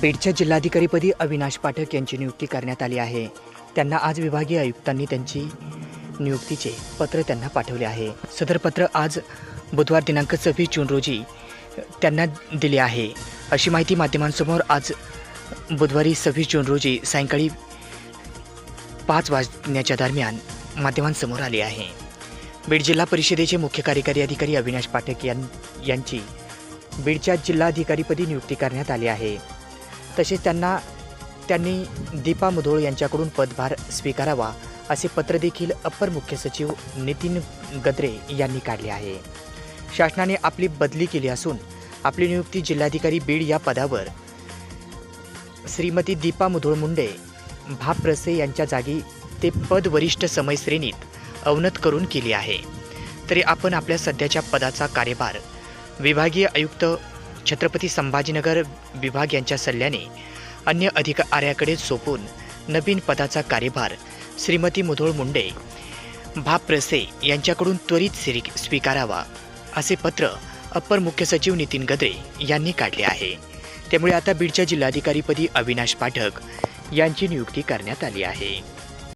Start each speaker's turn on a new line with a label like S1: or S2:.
S1: बीडच्या जिल्हाधिकारीपदी अविनाश पाठक यांची नियुक्ती करण्यात आली आहे. त्यांना आज विभागीय आयुक्तांनी त्यांची नियुक्तीचे पत्र त्यांना पाठवले आहे. सदर पत्र आज बुधवार दिनांक सव्वीस जून रोजी त्यांना दिले आहे. अशी माहिती माध्यमांसमोर आज बुधवारी सव्वीस जून रोजी सायंकाळी पाच वाजण्याच्या दरम्यान माध्यमांसमोर आली आहे. बीड जिल्हा परिषदेचे मुख्य कार्यकारी अधिकारी अविनाश पाठक यां यांची बीडच्या जिल्हाधिकारीपदी नियुक्ती करण्यात आली आहे. तसेच त्यांना त्यांनी दीपा मुधोळ यांच्याकडून पदभार स्वीकारावा असे पत्र देखील अप्पर मुख्य सचिव नितीन गद्रे यांनी काढले आहे. शासनाने आपली बदली केली असून आपली नियुक्ती जिल्हाधिकारी बीड या पदावर. श्रीमती दीपा मुधोळ मुंडे भाप्रसे यांच्या जागी ते पद वरिष्ठ समय श्रेणीत अवनत करून केली आहे. तरी आपण आपल्या सध्याच्या पदाचा कार्यभार विभागीय आयुक्त छत्रपती संभाजीनगर विभाग यांच्या सल्ल्याने अन्य अधिकाऱ्याकडे सोपून नवीन पदाचा कार्यभार श्रीमती मुधोळ मुंडे भाप्रसे यांच्याकडून त्वरित स्वी स्वीकारावा असे पत्र अप्पर मुख्य सचिव नितीन गद्रे यांनी काढले आहे. त्यामुळे आता बीडच्या जिल्हाधिकारीपदी अविनाश पाठक यांची नियुक्ती करण्यात आली आहे.